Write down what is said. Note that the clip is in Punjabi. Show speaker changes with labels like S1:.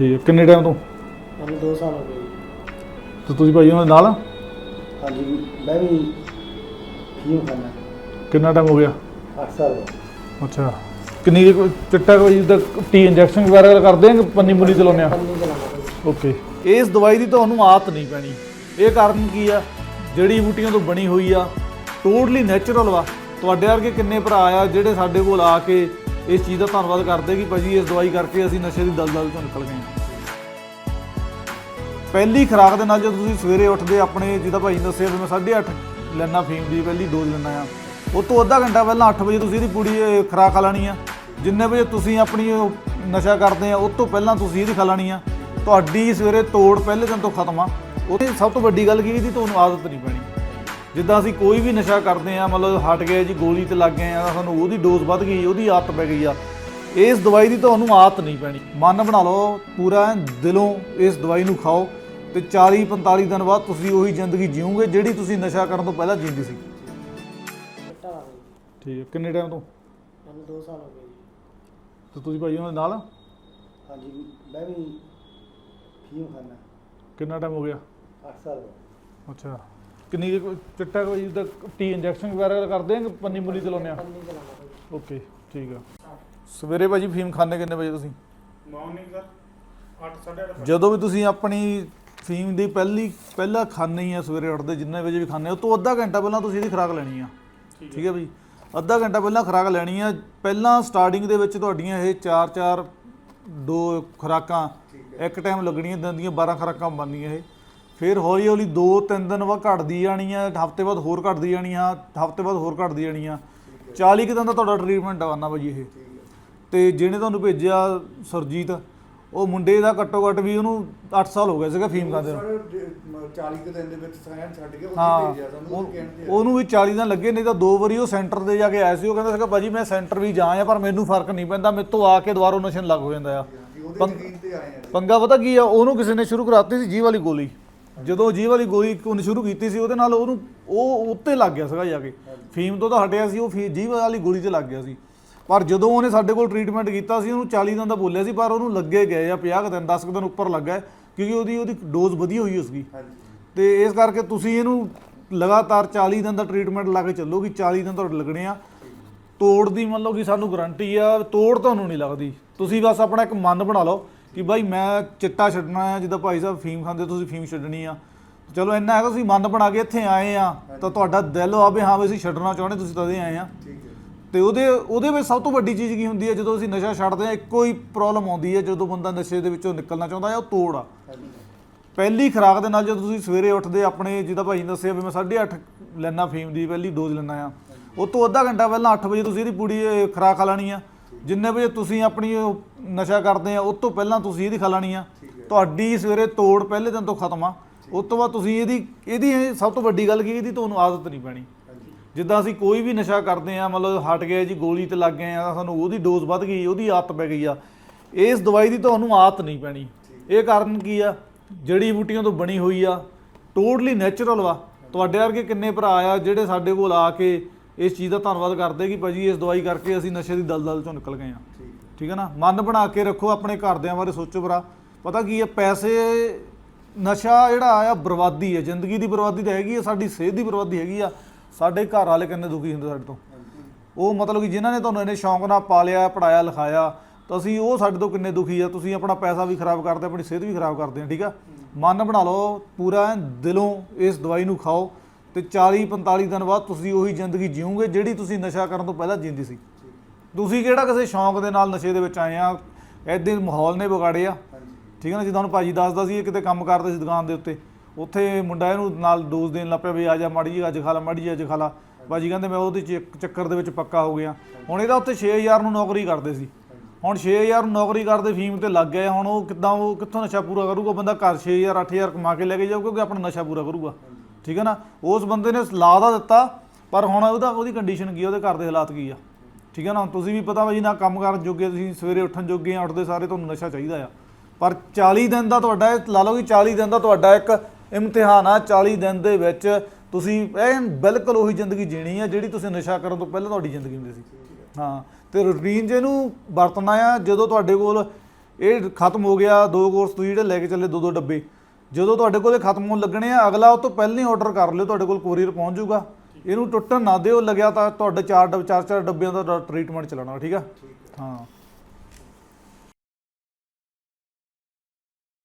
S1: ਠੀਕ ਹੈ। ਕਿੰਨੇ ਟਾਈਮ ਤੋਂ?
S2: ਮੈਨੂੰ 2 ਸਾਲ ਹੋ ਗਏ ਜੀ।
S1: ਤੇ ਤੁਸੀਂ ਭਾਈ ਉਹਨਾਂ ਦੇ ਨਾਲ?
S2: ਹਾਂਜੀ ਮੈਂ ਵੀ ਫੀਮ ਖਾਨਾ
S1: ਕਿੰਨਾ ਟਾਈਮ ਹੋ ਗਿਆ?
S2: 8 ਸਾਲ ਹੋ ਗਏ।
S1: ਅੱਛਾ। ਕਿੰਨੀ ਕੁ ਚਿੱਟਾ ਕੋਈ ਦਾ ਟੀ ਇੰਜੈਕਸ਼ਨ ਵਗੈਰਾ ਕਰਦੇ ਆ ਕਿ ਪੰਨੀ ਮੁੰਨੀ ਚਲਾਉਂਦੇ ਆ?
S2: ਪੰਨੀ ਚਲਾਉਣਾ ਜੀ।
S1: ਓਕੇ। ਇਸ ਦਵਾਈ ਦੀ ਤੁਹਾਨੂੰ ਆਦਤ ਨਹੀਂ ਪੈਣੀ। ਇਹ ਕਾਰਨ ਕੀ ਆ? ਜੜੀ ਬੂਟੀਆਂ ਤੋਂ ਬਣੀ ਹੋਈ ਆ। ਟੋਟਲੀ ਨੈਚੁਰਲ ਵਾ। ਤੁਹਾਡੇ ਵਰਗੇ ਕਿੰਨੇ ਭਰਾ ਆ ਜਿਹੜੇ ਸਾਡੇ ਕੋਲ ਆ ਕੇ ਇਸ ਚੀਜ਼ ਦਾ ਧੰਨਵਾਦ ਕਰਦੇ ਕਿ ਭਾਜੀ ਇਸ ਦਵਾਈ ਕਰਕੇ ਅਸੀਂ ਨਸ਼ੇ ਦੀ ਦਲਦਲ ਤੋਂ ਨਿਕਲ ਗਏ ਹਾਂ। ਪਹਿਲੀ ਖੁਰਾਕ ਦੇ ਨਾਲ ਜਦੋਂ ਤੁਸੀਂ ਸਵੇਰੇ ਉੱਠਦੇ ਆਪਣੇ, ਜਿਹਦਾ ਭਾਈ ਨੇ ਦੱਸਿਆ ਵੀ ਮੈਂ 8:30 ਲੈਣਾ ਫੀਮ ਦੀ, ਪਹਿਲੀ ਡੋਜ਼ ਲੈਣਾ ਆ। ਉਹ ਤੋਂ ਅੱਧਾ ਘੰਟਾ ਪਹਿਲਾਂ 8 ਵਜੇ ਤੁਸੀਂ ਇਹਦੀ ਪੂਰੀ ਖੁਰਾਕ ਖਾ ਲੈਣੀ ਆ। ਜਿੰਨੇ ਵਜੇ ਤੁਸੀਂ ਆਪਣੀ ਉਹ ਨਸ਼ਾ ਕਰਦੇ ਆ, ਉਸ ਤੋਂ ਪਹਿਲਾਂ ਤੁਸੀਂ ਇਹਦੀ ਖਾ ਲੈਣੀ ਆ। ਤੁਹਾਡੀ ਸਵੇਰੇ ਤੋੜ ਪਹਿਲੇ ਦਿਨ ਤੋਂ ਖਤਮ ਆ। ਉਹਦੀ ਸਭ ਤੋਂ ਵੱਡੀ ਗੱਲ ਕੀ ਇਹਦੀ ਤੁਹਾਨੂੰ ਆਦਤ ਨਹੀਂ ਪੈਣੀ। ਜਿੱਦਾਂ ਅਸੀਂ ਕੋਈ ਵੀ ਨਸ਼ਾ ਕਰਦੇ ਆ ਮਤਲਬ ਹਟ ਗਏ ਜੀ ਗੋਲੀ ਤੇ ਲੱਗ ਗਏ ਆ ਸਾਨੂੰ ਉਹਦੀ ਡੋਜ਼ ਵੱਧ ਗਈ ਉਹਦੀ ਆਦਤ ਪੈ ਗਈ ਆ। ਇਸ ਦਵਾਈ ਦੀ ਤੁਹਾਨੂੰ ਆਦਤ ਨਹੀਂ ਪੈਣੀ। ਮਨ ਬਣਾ ਲਓ ਪੂਰਾ ਦਿਲੋਂ ਇਸ ਦਵਾਈ ਨੂੰ ਖਾਓ ਤੇ 40 45 ਦਿਨ ਬਾਅਦ ਤੁਸੀਂ ਉਹੀ ਜ਼ਿੰਦਗੀ ਜੀਓਗੇ ਜਿਹੜੀ ਤੁਸੀਂ ਨਸ਼ਾ ਕਰਨ ਤੋਂ ਪਹਿਲਾਂ ਜੀਂਦੀ ਸੀ। ਠੀਕ ਹੈ ਕਿੰਨੇ ਟਾਈਮ ਤੋਂ?
S2: ਮੈਨੂੰ 2 ਸਾਲ ਹੋ ਗਏ ਜੀ।
S1: ਤੇ ਤੁਸੀਂ ਭਾਈ ਉਹਨਾਂ ਦੇ ਨਾਲ?
S2: ਹਾਂਜੀ ਮੈਂ ਵੀ ਫੀਮ ਖਾਨਾ
S1: ਕਿੰਨਾ ਟਾਈਮ ਹੋ ਗਿਆ?
S2: 8 ਸਾਲ ਹੋ ਗਏ।
S1: ਅੱਛਾ। ਕਿੰਨੀ ਕੁ ਚਿੱਟਾ ਕੋਈ ਦਾ ਟੀ ਇੰਜੈਕਸ਼ਨ ਵਗੈਰਾ ਕਰਦੇ ਆ ਕਿ ਪੰਨੀ ਮੁੰਨੀ ਚਲਾਉਂਦੇ ਆ?
S2: ਪੰਨੀ ਚਲਾਉਣਾ ਜੀ।
S1: ਓਕੇ ਠੀਕ ਆ। ਸਵੇਰੇ ਭਾਜੀ ਫੀਮ ਖਾਣੇ ਕਿੰਨੇ ਵਜੇ ਤੁਸੀਂ?
S3: ਮਾਰਨਿੰਗ ਸਰ 8 8:30
S1: ਜਦੋਂ ਵੀ ਤੁਸੀਂ ਆਪਣੀ ਫੀਮ ਦੀ ਪਹਿਲੀ ਪਹਿਲਾ ਖਾਣੇ ਹੀ ਆ ਸਵੇਰੇ ਉੱਠਦੇ ਜਿੰਨੇ ਵਜੇ ਵੀ ਖਾਣੇ ਉਹ ਤੋਂ ਅੱਧਾ ਘੰਟਾ ਪਹਿਲਾਂ ਤੁਸੀਂ ਇਹਦੀ ਖੁਰਾਕ ਲੈਣੀ ਆ। ਠੀਕ ਹੈ ਬਈ? ਅੱਧਾ ਘੰਟਾ ਪਹਿਲਾਂ ਖੁਰਾਕ ਲੈਣੀ ਆ। ਪਹਿਲਾਂ ਸਟਾਰਟਿੰਗ ਦੇ ਵਿੱਚ ਤੁਹਾਡੀਆਂ ਇਹ 4 4 ਦੋ ਖੁਰਾਕਾਂ ਇੱਕ ਟਾਈਮ ਲੱਗਣੀਆਂ ਦੰਦੀਆਂ 12 ਖੁਰਾਕਾਂ ਬਣਨੀਆਂ ਇਹ। ਫਿਰ ਹੌਲੀ ਹੌਲੀ 2 3 ਦਿਨ ਬਾਅਦ ਘਟਦੀ ਜਾਣੀ ਆ ਹਫ਼ਤੇ ਬਾਅਦ ਹੋਰ ਘਟਦੀ ਜਾਣੀ ਆ ਹਫ਼ਤੇ ਬਾਅਦ ਹੋਰ ਘਟਦੀ ਜਾਣੀ ਆ 40 ਕੁ ਦਿਨ ਦਾ ਤੁਹਾਡਾ ਟ੍ਰੀਟਮੈਂਟ ਆਣਾ ਬਾਜੀ ਇਹ। ਤੇ ਜਿਹਨੇ ਤੁਹਾਨੂੰ ਭੇਜਿਆ ਸਰਜੀਤ ਉਹ ਮੁੰਡੇ ਦਾ ਘੱਟੋ ਘੱਟ ਵੀ ਉਹਨੂੰ 8 ਸਾਲ ਹੋ ਗਏ ਸੀਗਾ ਫੀਮ ਖਾਂਦੇ ਨੂੰ।
S3: ਸਰ 40 ਕੁ ਦਿਨ ਦੇ ਵਿੱਚ ਸਾਇਨ ਛੱਡ ਕੇ
S1: ਹਾਂ
S3: ਭੇਜਿਆ ਸਾਨੂੰ
S1: ਉਹ- ਉਹਨੂੰ ਵੀ 40 ਦਿਨ ਲੱਗੇ ਨਹੀਂ ਤਾਂ ਦੋ ਵਾਰੀ ਉਹ ਸੈਂਟਰ ਤੇ ਜਾ ਕੇ ਆਇਆ ਸੀ ਉਹ ਕਹਿੰਦਾ ਸੀਗਾ ਭਾਜੀ ਮੈਂ ਸੈਂਟਰ ਵੀ ਜਾ ਆਇਆ ਪਰ ਮੈਨੂੰ ਫ਼ਰਕ ਨਹੀਂ ਪੈਂਦਾ ਮੇਰੇ ਤੋਂ ਆ ਕੇ ਦੁਬਾਰਾ ਨਸ਼ਣ ਲੱਗ ਹੋ ਜਾਂਦਾ ਆ।
S3: ਉਹਦੇ
S1: ਪੰਗ-
S3: ਯਕੀਨ ਤੇ ਆਏ ਆ
S1: ਪੰਗਾ ਪਤਾ ਕੀ ਆ ਉਹਨੂੰ ਕਿਸੇ ਨੇ ਸ਼ੁਰੂ ਕਰਾਤੀ ਸੀ ਜੀ ਵਾਲੀ ਗੋਲੀ। ਜਦੋਂ ਜੀ ਵਾਲੀ ਗੋਲੀ ਉਹਨੇ ਸ਼ੁਰੂ ਕੀਤੀ ਸੀ ਉਹਦੇ ਨਾਲ ਉਹਨੂੰ ਉਹ ਉੱਤੇ ਲੱਗ ਗਿਆ ਸੀਗਾ ਜਾ ਕੇ। ਫੀਮ ਤੋਂ ਤਾਂ ਹਟਿਆ ਸੀ ਉਹ ਫੀ ਜੀ ਵਾਲੀ ਗੋਲੀ ਤੇ ਲੱਗ ਗਿਆ ਸੀ। ਪਰ ਜਦੋਂ ਉਹਨੇ ਸਾਡੇ ਕੋਲ ਟ੍ਰੀਟਮੈਂਟ ਕੀਤਾ ਸੀ ਉਹਨੂੰ 40 ਦਿਨ ਦਾ ਬੋਲਿਆ ਸੀ ਪਰ ਉਹਨੂੰ ਲੱਗੇ ਗਏ ਜਾਂ 50 ਕੁ ਦਿਨ 10 ਕੁ ਦਿਨ ਉੱਪਰ ਲੱਗਾ ਹੈ, ਕਿਉਂਕਿ ਉਹਦੀ ਉਹਦੀ ਡੋਜ਼ ਵਧੀਆ ਹੋਈ ਉਸਦੀ।
S3: ਹਾਂਜੀ
S1: ਤੇ ਇਸ ਕਰਕੇ ਤੁਸੀਂ ਇਹਨੂੰ ਲਗਾਤਾਰ 40 ਦਿਨ ਦਾ ਟ੍ਰੀਟਮੈਂਟ ਲਾ ਕੇ ਚੱਲੋ ਕਿ 40 ਦਿਨ ਤੁਹਾਡੇ ਲੱਗਣੇ ਆ। ਤੋੜ ਦੀ ਮੰਨ ਲਓ ਕਿ ਸਾਨੂੰ ਗਾਰੰਟੀ ਆ ਤੋੜ ਤੁਹਾਨੂੰ ਨਹੀਂ ਲੱਗਦੀ। ਤੁਸੀਂ ਬਸ ਆਪਣਾ ਇੱਕ ਮਨ ਬਣਾ ਲਓ। ਕਿ ਭਾਈ ਮੈਂ ਚਿੱਟਾ ਛੱਡਣਾ ਆ ਜਿੱਦਾਂ ਭਾਈ ਸਾਹਿਬ ਫੀਮ ਖਾਂਦੇ ਤੁਸੀਂ ਫੀਮ ਛੱਡਣੀ ਆ। ਚਲੋ ਇੰਨਾ ਹੈਗਾ ਤੁਸੀਂ ਮਨ ਬਣਾ ਕੇ ਇੱਥੇ ਆਏ ਆ ਤਾਂ ਤੁਹਾਡਾ ਦਿਲ ਆ ਵੀ ਹਾਂ ਵੀ ਅਸੀਂ ਛੱਡਣਾ ਚਾਹੁੰਦੇ ਤੁਸੀਂ ਤਦੇ ਆਏ ਆ।
S3: ਠੀਕ ਹੈ।
S1: ਤੇ ਉਹਦੇ ਉਹਦੇ ਵਿੱਚ ਸਭ ਤੋਂ ਵੱਡੀ ਚੀਜ਼ ਕੀ ਹੁੰਦੀ ਹੈ ਜਦੋਂ ਅਸੀਂ ਨਸ਼ਾ ਛੱਡਦੇ ਆ ਇੱਕੋ ਹੀ ਪ੍ਰੋਬਲਮ ਆਉਂਦੀ ਹੈ ਜਦੋਂ ਬੰਦਾ ਨਸ਼ੇ ਦੇ ਵਿੱਚੋਂ ਨਿਕਲਣਾ ਚਾਹੁੰਦਾ ਹੈ ਉਹ ਤੋੜ ਆ। ਪਹਿਲੀ ਖੁਰਾਕ ਦੇ ਨਾਲ ਜਦੋਂ ਤੁਸੀਂ ਸਵੇਰੇ ਉੱਠਦੇ ਆਪਣੇ ਜਿਹਦਾ ਭਾਈ ਨੇ ਦੱਸਿਆ ਵੀ ਮੈਂ 8:30 ਲੈਣਾ ਫੀਮ ਦੀ ਪਹਿਲੀ ਡੋਜ਼ ਲੈਣਾ ਆ। ਉਹ ਤੋਂ ਅੱਧਾ ਘੰਟਾ ਪਹਿਲਾਂ 8 ਵਜੇ ਤੁਸੀਂ ਇਹਦੀ ਪੂਰੀ ਖੁਰਾਕ ਖਾ ਲੈਣੀ ਆ। ਜਿੰਨੇ ਵਜੇ ਤੁਸੀਂ ਆਪਣੀ ਉਹ ਨਸ਼ਾ ਕਰਦੇ ਆ, ਉਸ ਤੋਂ ਪਹਿਲਾਂ ਤੁਸੀਂ ਇਹਦੀ ਖਾ ਲੈਣੀ ਆ। ਤੁਹਾਡੀ ਸਵੇਰੇ ਤੋੜ ਪਹਿਲੇ ਦਿਨ ਤੋਂ ਖਤਮ ਆ। ਉਸ ਤੋਂ ਬਾਅਦ ਤੁਸੀਂ ਇਹਦੀ ਇਹਦੀ ਇਹ ਸਭ ਤੋਂ ਵੱਡੀ ਗੱਲ ਕੀ ਇਹਦੀ ਤੁਹਾਨੂੰ ਆਦਤ ਨਹੀਂ ਪੈਣੀ। ਜਿੱਦਾਂ ਅਸੀਂ ਕੋਈ ਵੀ ਨਸ਼ਾ ਕਰਦੇ ਆ, ਮਤਲਬ ਹਟ ਗਏ ਜੀ, ਗੋਲੀ ਤੇ ਲੱਗ ਗਏ ਆ, ਸਾਨੂੰ ਉਹਦੀ ਡੋਜ਼ ਵੱਧ ਗਈ, ਉਹਦੀ ਆਦਤ ਪੈ ਗਈ ਆ। ਇਸ ਦਵਾਈ ਦੀ ਤੁਹਾਨੂੰ ਆਦਤ ਨਹੀਂ ਪੈਣੀ। ਇਹ ਕਾਰਨ ਕੀ ਆ? ਜੜੀ ਬੂਟੀਆਂ ਤੋਂ ਬਣੀ ਹੋਈ ਆ। ਟੋਟਲੀ ਨੈਚੁਰਲ ਵਾ। ਤੁਹਾਡੇ ਵਰਗੇ ਕਿੰਨੇ ਭਰਾ ਆ ਜਿਹੜੇ ਸਾਡੇ ਕੋਲ ਆ ਕੇ ਇਸ ਚੀਜ਼ ਦਾ ਧੰਨਵਾਦ ਕਰਦੇ ਕਿ ਭਾਜੀ ਇਸ ਦਵਾਈ ਕਰਕੇ ਅਸੀਂ ਨਸ਼ੇ ਦੀ ਦਲਦਲ ਚੋਂ ਨਿਕਲ ਗਏ ਆ
S3: ਠੀਕ ਹੈ।
S1: ਠੀਕ ਹੈ ਨਾ? ਮਨ ਬਣਾ ਕੇ ਰੱਖੋ ਆਪਣੇ ਘਰਦਿਆਂ ਬਾਰੇ ਸੋਚੋ ਭਰਾ। ਪਤਾ ਕੀ ਹੈ ਪੈਸੇ ਨਸ਼ਾ ਜਿਹੜਾ ਆ ਬਰਬਾਦੀ ਹੈ। ਜ਼ਿੰਦਗੀ ਦੀ ਬਰਬਾਦੀ ਤਾਂ ਹੈਗੀ ਆ ਸਾਡੀ ਸਿਹਤ ਦੀ ਬਰਬਾਦੀ ਹੈਗੀ ਆ। ਸਾਡੇ ਘਰ ਵਾਲੇ ਕਿੰਨੇ ਦੁਖੀ ਹੁੰਦੇ ਸਾਡੇ ਤੋਂ। ਉਹ ਮਤਲਬ ਕਿ ਜਿਨ੍ਹਾਂ ਨੇ ਤੁਹਾਨੂੰ ਇੰਨੇ ਸ਼ੌਂਕ ਨਾਲ ਪਾਲਿਆ ਪੜਾਇਆ ਲਿਖਾਇਆ ਤਾਂ ਅਸੀਂ ਉਹ ਸਾਡੇ ਤੋਂ ਕਿੰਨੇ ਦੁਖੀ ਆ। ਤੁਸੀਂ ਆਪਣਾ ਪੈਸਾ ਵੀ ਖਰਾਬ ਕਰਦੇ ਆਪਣੀ ਸਿਹਤ ਵੀ ਖਰਾਬ ਕਰਦੇ ਆ ਠੀਕ ਆ? ਮਨ ਬਣਾ ਲਓ ਪੂਰਾ ਦਿਲੋਂ ਇਸ ਦਵਾਈ ਨੂੰ ਖਾਓ। ਤੇ 40 45 ਦਿਨ ਬਾਅਦ ਤੁਸੀਂ ਉਹੀ ਜ਼ਿੰਦਗੀ ਜੀਓਗੇ ਜਿਹੜੀ ਤੁਸੀਂ ਨਸ਼ਾ ਕਰਨ ਤੋਂ ਪਹਿਲਾਂ ਜੀਂਦੀ ਸੀ। ਤੁਸੀਂ ਕਿਹੜਾ ਕਿਸੇ ਸ਼ੌਂਕ ਦੇ ਨਾਲ ਨਸ਼ੇ ਦੇ ਵਿੱਚ ਆਏ ਆ, ਐਦੇ ਮਾਹੌਲ ਨੇ ਵਿਗਾੜਿਆ
S3: ਹਾਂਜੀ
S1: ਠੀਕ ਹੈ ਨਾ, ਜਿੱਦਾਂ ਹੁਣ ਭਾਜੀ ਦੱਸਦਾ ਸੀ ਇਹ ਕਿਤੇ ਕੰਮ ਕਰਦੇ ਸੀ ਦੁਕਾਨ ਦੇ ਉੱਤੇ। ਉੱਥੇ ਮੁੰਡਾ ਇਹਨੂੰ ਨਾਲ ਡੋਜ਼ ਦੇਣ ਲੱਗ ਪਿਆ ਵੀ ਆ ਜਾ ਮਾੜੀ ਜੀ ਅੱਜ ਖਾ ਲਾ, ਮਾੜੀ ਜੀ ਅੱਜ ਖਾ ਲਾ। ਭਾਜੀ ਕਹਿੰਦੇ ਮੈਂ ਉਹਦੇ ਚੱਕਰ ਦੇ ਵਿੱਚ ਪੱਕਾ ਹੋ ਗਿਆ। ਹੁਣ ਇਹਦਾ ਉੱਥੇ 6000 ਨੂੰ ਨੌਕਰੀ ਕਰਦੇ ਸੀ। ਹੁਣ 6000 ਨੂੰ ਨੌਕਰੀ ਕਰਦੇ ਫੀਮ ਤੇ ਲੱਗ ਗਏ ਹੁਣ ਉਹ ਕਿੱਦਾਂ ਉਹ ਕਿੱਥੋਂ ਨਸ਼ਾ ਪੂਰਾ ਕਰੂਗਾ? ਬੰਦਾ ਘਰ 6000 8000 ਕਮਾ ਕੇ ਲੈ ਕੇ ਜਾਊ ਕਿਉਂਕਿ ਆਪਣਾ ਨਸ਼ਾ ਪੂਰਾ ਕਰੂਗਾ? ਠੀਕ ਹੈ ਨਾ? ਉਸ ਬੰਦੇ ਨੇ ਲਾ ਦਾ ਦਿੱਤਾ, ਪਰ ਹੁਣ ਉਹਦਾ, ਉਹਦੀ ਕੰਡੀਸ਼ਨ ਕੀ ਆ? ਉਹਦੇ ਘਰ ਦੇ ਹਾਲਾਤ ਕੀ ਆ? ਠੀਕ ਹੈ ਨਾ? ਤੁਸੀਂ ਵੀ ਪਤਾ ਵਾ ਜੀ ਨਾ ਕੰਮ ਕਰਨ ਜੋਗੇ, ਤੁਸੀਂ ਸਵੇਰੇ ਉੱਠਣ ਜੋਗੇ ਆ, ਉੱਠਦੇ ਸਾਰੇ ਤੁਹਾਨੂੰ ਨਸ਼ਾ ਚਾਹੀਦਾ ਆ। ਪਰ 40 ਦਿਨ ਦਾ ਤੁਹਾਡਾ ਇਹ, ਲਾ ਲਓ ਕਿ 40 ਦਿਨ ਦਾ ਤੁਹਾਡਾ ਇੱਕ ਇਮਤਿਹਾਨ ਆ 40 ਦਿਨ ਦੇ ਵਿੱਚ ਤੁਸੀਂ ਐਨ ਬਿਲਕੁਲ ਉਹੀ ਜ਼ਿੰਦਗੀ ਜੀਣੀ ਆ, ਜਿਹੜੀ ਤੁਸੀਂ ਨਸ਼ਾ ਕਰਨ ਤੋਂ ਪਹਿਲਾਂ ਤੁਹਾਡੀ ਜ਼ਿੰਦਗੀ ਹੁੰਦੀ ਸੀ। ਹਾਂ, ਤੇ ਰੂਟੀਨ ਜਿਹਨੂੰ ਵਰਤਣਾ ਆ, ਜਦੋਂ ਤੁਹਾਡੇ ਕੋਲ ਇਹ ਖਤਮ ਹੋ ਗਿਆ, ਦੋ ਕੋਰਸ ਤੁਸੀਂ ਜਿਹੜੇ ਲੈ ਕੇ ਚੱਲੇ ਦੋ ਦੋ ਡੱਬੇ ਜਦੋਂ ਤੁਹਾਡੇ ਕੋਲ ਇਹ ਖਤਮ ਹੋਣ ਲੱਗਣੇ ਆ, ਅਗਲਾ ਉਹ ਤੋਂ ਪਹਿਲਾਂ ਹੀ ਆਰਡਰ ਕਰ ਲਿਓ, ਤੁਹਾਡੇ ਕੋਲ ਕੋਰੀਅਰ ਪਹੁੰਚ ਜਾਊਗਾ। ਇਹਨੂੰ ਟੁੱਟਣ ਨਾ ਦਿਓ, ਲੱਗਿਆ ਤਾਂ ਤੁਹਾਡੇ ਚਾਰ ਡੱਬ- ਚਾਰ ਚਾਰ ਡੱਬਿਆਂ ਦਾ ਟ੍ਰੀਟਮੈਂਟ ਚਲਾਉਣਾ ਠੀਕ ਆ? ਹਾਂ।